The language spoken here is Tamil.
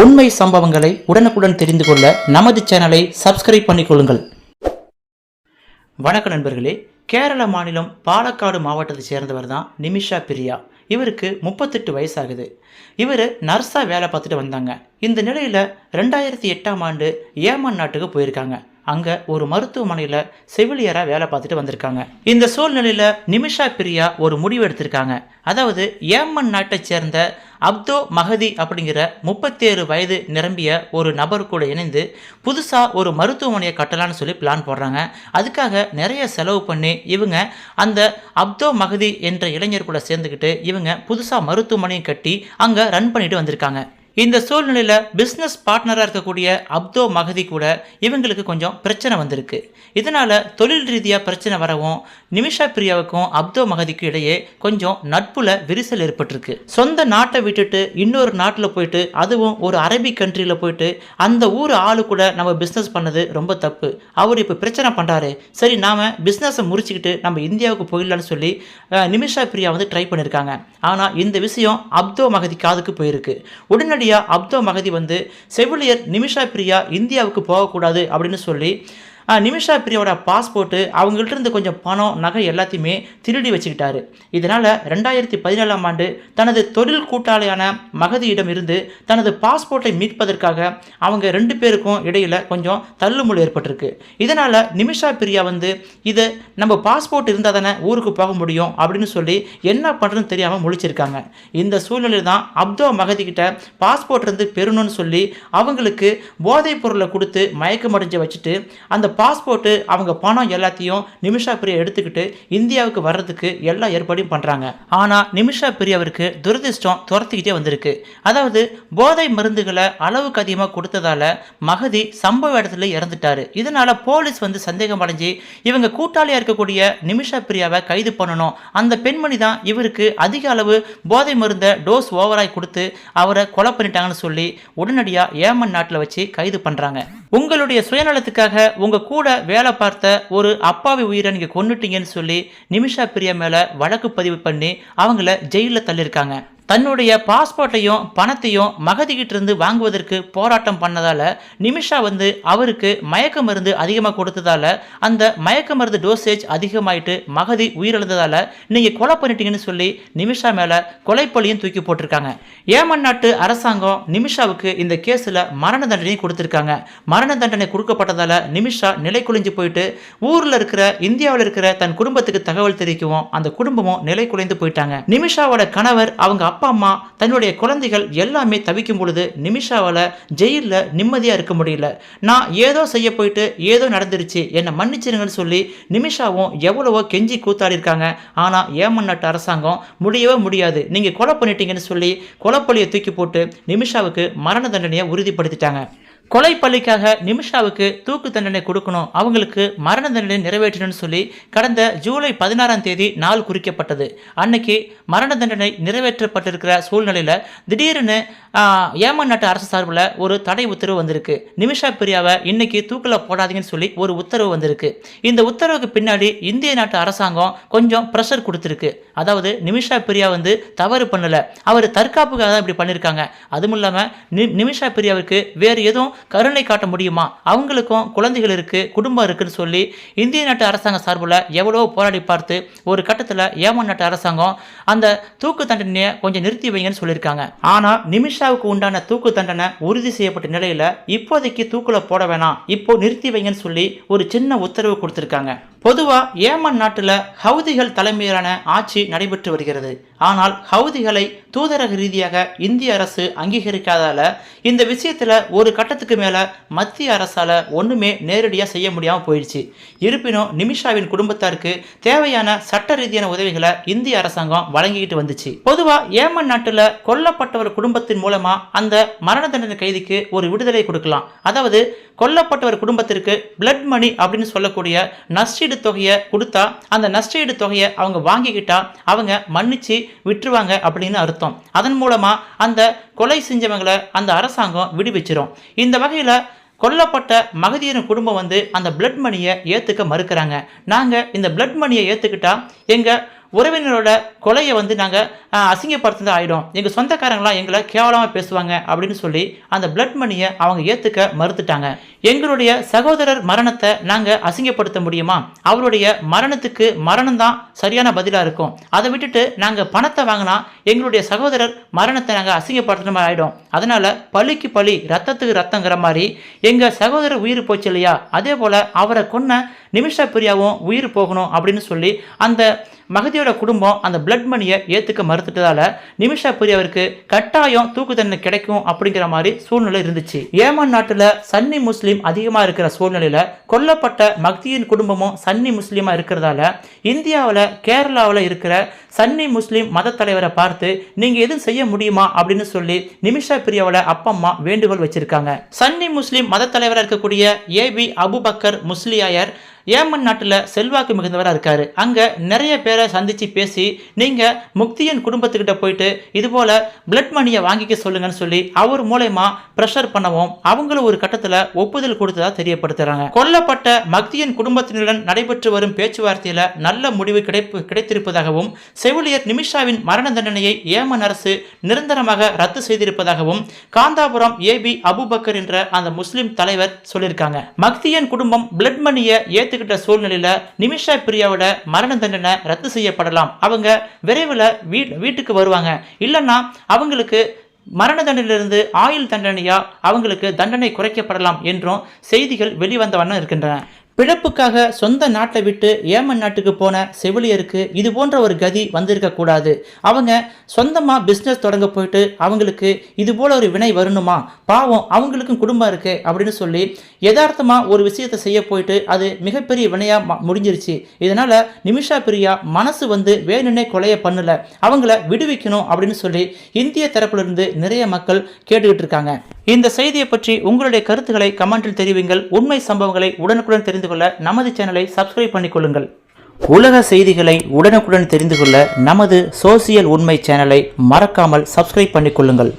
உண்மை சம்பவங்களை உடனுக்குடன் தெரிந்து கொள்ள நமது சேனலை சப்ஸ்கிரைப் பண்ணிக்கொள்ளுங்கள் வணக்க நண்பர்களே. கேரள மாநிலம் பாலக்காடு மாவட்டத்தை சேர்ந்தவர் தான் நிமிஷா பிரியா. இவருக்கு முப்பத்தெட்டு வயசாகுது. இவர் நர்ஸாக வேலை பார்த்துட்டு வந்தாங்க. இந்த நிலையில் ரெண்டாயிரத்தி எட்டாம் ஆண்டு ஏமன் நாட்டுக்கு போயிருக்காங்க. அங்கே ஒரு மருத்துவமனையில் செவிலியராக வேலை பார்த்துட்டு வந்திருக்காங்க. இந்த சூழ்நிலையில் நிமிஷா பிரியா ஒரு முடிவு எடுத்திருக்காங்க. அதாவது ஏமன் நாட்டை சேர்ந்த அப்தோ மகதி அப்படிங்கிற முப்பத்தேழு வயது நிரம்பிய ஒரு நபர் கூட இணைந்து புதுசாக ஒரு மருத்துவமனையை கட்டலான்னு சொல்லி பிளான் போடுறாங்க. அதுக்காக நிறைய செலவு பண்ணி இவங்க அந்த அப்தோ மகதி என்ற இளைஞர் கூட சேர்ந்துக்கிட்டு இவங்க புதுசாக மருத்துவமனையும் கட்டி அங்கே ரன் பண்ணிட்டு வந்திருக்காங்க. இந்த சூழ்நிலையில் பிஸ்னஸ் பார்ட்னராக இருக்கக்கூடிய அப்தோ மகதி கூட இவங்களுக்கு கொஞ்சம் பிரச்சனை வந்திருக்கு. இதனால் தொழில் ரீதியாக பிரச்சனை வரவும் நிமிஷா பிரியாவுக்கும் அப்தோ மகதிக்கும் இடையே கொஞ்சம் நட்புல விரிசல் ஏற்பட்டிருக்கு. சொந்த நாட்டை விட்டுட்டு இன்னொரு நாட்டில் போயிட்டு அதுவும் ஒரு அரபிக் கண்ட்ரியில் போயிட்டு அந்த ஊர் ஆளு கூட நம்ம பிஸ்னஸ் பண்ணது ரொம்ப தப்பு. அவர் இப்போ பிரச்சனை பண்ணுறாரு சரி நாம் பிஸ்னஸை முடிச்சுக்கிட்டு நம்ம இந்தியாவுக்கு போயிடலான்னு சொல்லி நிமிஷா பிரியா வந்து ட்ரை பண்ணியிருக்காங்க ஆனால் இந்த விஷயம் அப்தோ மகதி காதுக்கு போயிருக்கு. உடனடி உடனடியாக அப்தோ மகதி வந்து செவிலியர் நிமிஷா பிரியா இந்தியாவுக்கு போகக்கூடாது அப்படின்னு சொல்லி நிமிஷா பிரியாவோட பாஸ்போர்ட்டு அவங்கள்ட்ட இருந்து கொஞ்சம் பணம் நகை எல்லாத்தையுமே திருடி வச்சுக்கிட்டாரு. இதனால் ரெண்டாயிரத்தி பதினேழாம் ஆண்டு தனது தொழில் கூட்டாளியான மகதியிடம் இருந்து தனது பாஸ்போர்ட்டை மீட்பதற்காக அவங்க ரெண்டு பேருக்கும் இடையில் கொஞ்சம் தள்ளுமுள் ஏற்பட்டிருக்கு. இதனால் நிமிஷா பிரியா வந்து இதை நம்ம பாஸ்போர்ட் இருந்தால் தானே ஊருக்கு போக முடியும் அப்படின்னு சொல்லி என்ன பண்ணுறதுன்னு தெரியாமல் முழிச்சிருக்காங்க. இந்த சூழ்நிலையில் தான் அப்தோ மகதிக்கிட்ட பாஸ்போர்ட் இருந்து பெறணும்னு சொல்லி அவங்களுக்கு போதைப் பொருளை கொடுத்து மயக்கமடைஞ்சு வச்சுட்டு அந்த பாஸ்போர்ட்டு அவங்க பணம் எல்லாத்தையும் நிமிஷா பிரியா எடுத்துக்கிட்டு இந்தியாவுக்கு வர்றதுக்கு எல்லா ஏற்பாடையும் பண்ணுறாங்க ஆனால் நிமிஷா பிரியாவிற்கு துரதிர்ஷ்டம் துரத்திக்கிட்டே வந்திருக்கு. அதாவது போதை மருந்துகளை அளவுக்கு அதிகமாக கொடுத்ததால மகதி சம்பவ இடத்துல இறந்துட்டாரு. இதனால் போலீஸ் வந்து சந்தேகம் அடைஞ்சு இவங்க கூட்டாளியாக இருக்கக்கூடிய நிமிஷா பிரியாவை கைது பண்ணணும். அந்த பெண்மணி தான் இவருக்கு அதிக அளவு போதை மருந்தை டோஸ் ஓவராய் கொடுத்து அவரை கொலை பண்ணிட்டாங்கன்னு சொல்லி உடனடியாக ஏமன் நாட்டில் வச்சு கைது பண்ணுறாங்க உங்களுடைய சுயநலத்துக்காக உங்கள் கூட வேலை பார்த்த ஒரு அப்பாவி உயிரை நீங்கள் கொண்டுட்டீங்கன்னு சொல்லி நிமிஷா பிரியா மேலே வழக்கு பதிவு பண்ணி அவங்கள ஜெயிலில் தள்ளியிருக்காங்க. தன்னுடைய பாஸ்போர்ட்டையும் பணத்தையும் மகதிகிட்ட இருந்து வாங்குவதற்கு போராட்டம் பண்ணதால நிமிஷா வந்து அவருக்கு மயக்க மருந்து அதிகமாக கொடுத்ததால அந்த மயக்க மருந்து டோசேஜ் அதிகமாயிட்டு மகதி உயிரிழந்ததால நீங்க கொலை பண்ணிட்டீங்கன்னு சொல்லி நிமிஷா மேல கொலைப்பழியும் தூக்கி போட்டிருக்காங்க. ஏமன் நாட்டு அரசாங்கம் நிமிஷாவுக்கு இந்த கேஸில் மரண தண்டனை கொடுத்துருக்காங்க. மரண தண்டனை கொடுக்கப்பட்டதால நிமிஷா நிலை குலைஞ்சு போயிட்டு ஊர்ல இருக்கிற இந்தியாவில் இருக்கிற தன் குடும்பத்துக்கு தகவல் தெரிவிக்கவும் அந்த குடும்பமும் நிலை குலைந்து போயிட்டாங்க. நிமிஷாவோட கணவர் அவங்க அப்பா அம்மா தன்னுடைய குழந்தைகள் எல்லாமே தவிக்கும் பொழுது நிமிஷாவால் ஜெயிலில் நிம்மதியாக இருக்க முடியல. நான் ஏதோ செய்ய போயிட்டு ஏதோ நடந்துருச்சு என்னை மன்னிச்சிருங்கன்னு சொல்லி நிமிஷாவும் எவ்வளவோ கெஞ்சி கூத்தாடி இருக்காங்க ஆனால் ஏமன்னாட்டு அரசாங்கம் முடியவே முடியாது. நீங்கள் கொலை பண்ணிட்டீங்கன்னு சொல்லி கொலைப்பழியை தூக்கி போட்டு நிமிஷாவுக்கு மரண தண்டனையை உறுதிப்படுத்திட்டாங்க. கொலை பள்ளிக்காக நிமிஷாவுக்கு தூக்கு தண்டனை கொடுக்கணும். அவங்களுக்கு மரண தண்டனை நிறைவேற்றணும்னு சொல்லி கடந்த ஜூலை பதினாறாம் தேதி நாள் குறிக்கப்பட்டது. அன்னைக்கு மரண தண்டனை நிறைவேற்றப்பட்டிருக்கிற சூழ்நிலையில் திடீர்னு ஏமன் நாட்டு அரசு சார்பில் ஒரு தடை உத்தரவு வந்திருக்கு. நிமிஷா பிரியாவை இன்னைக்கு தூக்கில் போடாதீங்கன்னு சொல்லி ஒரு உத்தரவு வந்திருக்கு. இந்த உத்தரவுக்கு பின்னாடி இந்திய நாட்டு அரசாங்கம் கொஞ்சம் ப்ரெஷர் கொடுத்துருக்கு. அதாவது நிமிஷா பிரியா வந்து தவறு பண்ணலை. அவர் தற்காப்புக்காக தான் இப்படி பண்ணியிருக்காங்க அதுவும் இல்லாமல் நி நிமிஷா பிரியாவுக்கு வேறு எதுவும் கருணை காட்ட முடியுமா? அவங்களுக்கும் குழந்தைகள் இருக்குது குடும்பம் இருக்குன்னு சொல்லி இந்திய நாட்டு அரசாங்கம் சார்பில் எவ்வளவோ போராடி பார்த்து ஒரு கட்டத்தில் ஏமன் நாட்டு அரசாங்கம் அந்த தூக்கு தண்டனையை கொஞ்சம் நிறுத்தி வைங்கன்னு சொல்லியிருக்காங்க. ஆனால் நிமிஷாவுக்கு உண்டான தூக்கு தண்டனை உறுதி செய்யப்பட்ட நிலையில் இப்போதைக்கு தூக்கில் போட வேணாம். இப்போ நிறுத்தி வைங்கன்னு சொல்லி ஒரு சின்ன உத்தரவு கொடுத்துருக்காங்க. பொதுவாக ஏமன் நாட்டில் ஹவுதிகள் தலைமையிலான ஆட்சி நடைபெற்று வருகிறது. ஆனால் ஹவுதிகளை தூதரக ரீதியாக இந்திய அரசு அங்கீகரிக்காதால இந்த விஷயத்தில் ஒரு கட்டத்துக்கு மேலே மத்திய அரசால் ஒன்றுமே நேரடியாக செய்ய முடியாமல் போயிடுச்சு. இருப்பினும் நிமிஷாவின் குடும்பத்தாருக்கு தேவையான சட்ட ரீதியான உதவிகளை இந்திய அரசாங்கம் வழங்கிக்கிட்டு வந்துச்சு. பொதுவாக ஏமன் நாட்டில் கொல்லப்பட்டவர் குடும்பத்தின் மூலமாக அந்த மரண தண்டனை கைதிக்கு ஒரு விடுதலை கொடுக்கலாம். அதாவது கொல்லப்பட்டவர் குடும்பத்திற்கு பிளட் மணி அப்படின்னு சொல்லக்கூடிய நஷ்டீடு தொகையை கொடுத்தா அந்த நஷ்டீடு தொகையை அவங்க வாங்கிக்கிட்டா அவங்க மன்னிச்சு விட்டுருவாங்க அப்படின்னு அர்த்தம். அதன் மூலமாக அந்த கொலை செஞ்சவங்களை அந்த அரசாங்கம் விடுவிச்சிரும். இந்த வகையில் கொல்லப்பட்ட மகதியரின் குடும்பம் வந்து அந்த பிளட் மணியை ஏற்றுக்க மறுக்கிறாங்க. நாங்கள் இந்த பிளட் மணியை ஏற்றுக்கிட்டா எங்கள் உறவினரோட கொலையை வந்து நாங்கள் அசிங்கப்படுத்துறது ஆகிடும் எங்கள் சொந்தக்காரங்களாம் எங்களை கேவலமாக பேசுவாங்க அப்படின்னு சொல்லி அந்த பிளட் மணியை அவங்க ஏற்றுக்க மறுத்துட்டாங்க. எங்களுடைய சகோதரர் மரணத்தை நாங்கள் அசிங்கப்படுத்த முடியுமா? அவருடைய மரணத்துக்கு மரணம் தான் சரியான பதிலாக இருக்கும். அதை விட்டுட்டு நாங்கள் பணத்தை வாங்கினா எங்களுடைய சகோதரர் மரணத்தை நாங்கள் அசிங்கப்படுத்துகிற மாதிரி ஆகிடும் அதனால் பழிக்கு பழி ரத்தத்துக்கு ரத்தங்கிற மாதிரி எங்கள் சகோதரர் உயிர் போச்சு இல்லையா? அதே போல் அவரை கொன்ன நிமிஷா பிரியாவும் உயிர் போகணும் அப்படின்னு சொல்லி அந்த மகதியோட குடும்பம் அந்த பிளட் மணியை ஏற்றுக்க மறுத்துட்டதால நிமிஷா பிரியாவிற்கு கட்டாயம் தூக்கு தண்டனை கிடைக்கும் அப்படிங்கிற மாதிரி சூழ்நிலை இருந்துச்சு. ஏமன் நாட்டில் சன்னி முஸ்லீம் அதிகமாக இருக்கிற சூழ்நிலையில் கொல்லப்பட்ட மக்தியின் குடும்பமும் சன்னி முஸ்லீமாக இருக்கிறதால இந்தியாவில் கேரளாவில் இருக்கிற சன்னி முஸ்லீம் மத தலைவரை பார்த்து நீங்கள் எதுவும் செய்ய முடியுமா அப்படின்னு சொல்லி நிமிஷா பிரியாவோட அப்பா அம்மா வேண்டுகோள் வச்சிருக்காங்க. சன்னி முஸ்லீம் மத தலைவராக இருக்கக்கூடிய ஏபி அபுபக்கர் முஸ்லியாயர் ஏமன் நாட்டில் செல்வாக்கு மிகுந்தவராக இருக்கார். அங்கே நிறைய பேரை சந்தித்து பேசி நீங்கள் முக்தியன் குடும்பத்துக்கிட்ட போயிட்டு இதுபோல் பிளட் மணியை வாங்கிக்க சொல்லுங்கன்னு சொல்லி அவர் மூலயமா ப்ரெஷர் பண்ணவும் அவங்களும் ஒரு கட்டத்தில் ஒப்புதல் கொடுத்ததாக தெரியப்படுத்துகிறாங்க கொல்லப்பட்ட மக்தியன் குடும்பத்தினருடன் நடைபெற்று வரும் பேச்சுவார்த்தையில் நல்ல முடிவு கிடைப்பு கிடைத்திருப்பதாகவும் செவிலியர் நிமிஷாவின் மரண தண்டனையை ஏமன் அரசு நிரந்தரமாக ரத்து செய்திருப்பதாகவும் காந்தாபுரம் ஏபி அபுபக்கர் என்ற அந்த முஸ்லிம் தலைவர் சொல்லியிருக்காங்க. மக்தியன் குடும்பம் பிளட் மணியை ஏற்றுக்கிட்ட சூழ்நிலையில் நிமிஷா பிரியாவோட மரண தண்டனை ரத்து செய்யப்படலாம். அவங்க விரைவில் வீ வீட்டுக்கு வருவாங்க. இல்லைன்னா அவங்களுக்கு மரண தண்டனையிலிருந்து ஆயுள் தண்டனையா அவங்களுக்கு தண்டனை குறைக்கப்படலாம் என்றும் செய்திகள் வெளிவந்த வண்ணம் இருக்கின்றன. பிழப்புக்காக சொந்த நாட்டை விட்டு ஏமன் நாட்டுக்கு போன செவிலியருக்கு இது போன்ற ஒரு கதி வந்திருக்க கூடாது. அவங்க சொந்தமாக பிஸ்னஸ் தொடங்க போயிட்டு அவங்களுக்கு இது போல ஒரு வினை வரணுமா? பாவம் அவங்களுக்கும் குடும்பம் இருக்கு அப்படின்னு சொல்லி யதார்த்தமாக ஒரு விஷயத்தை செய்ய போயிட்டு அது மிகப்பெரிய வினையாக முடிஞ்சிருச்சு. இதனால் நிமிஷா பிரியா மனசு வந்து வேணுன்னே கொலையை பண்ணல. அவங்கள விடுவிக்கணும் அப்படின்னு சொல்லி இந்திய தரப்பிலிருந்து நிறைய மக்கள் கேட்டுக்கிட்டு இருக்காங்க. இந்த செய்தியை பற்றி உங்களுடைய கருத்துக்களை கமெண்டில் தெரிவிங்கள். உண்மை சம்பவங்களை உடனுக்குடன் தெரிந்து கொள்ள நமது சேனலை சப்ஸ்கிரைப் பண்ணிக்கொள்ளுங்கள் உலக செய்திகளை உடனுக்குடன் தெரிந்து கொள்ள நமது சோசியல் உண்மை சேனலை மறக்காமல் சப்ஸ்கிரைப் பண்ணிக்கொள்ளுங்கள்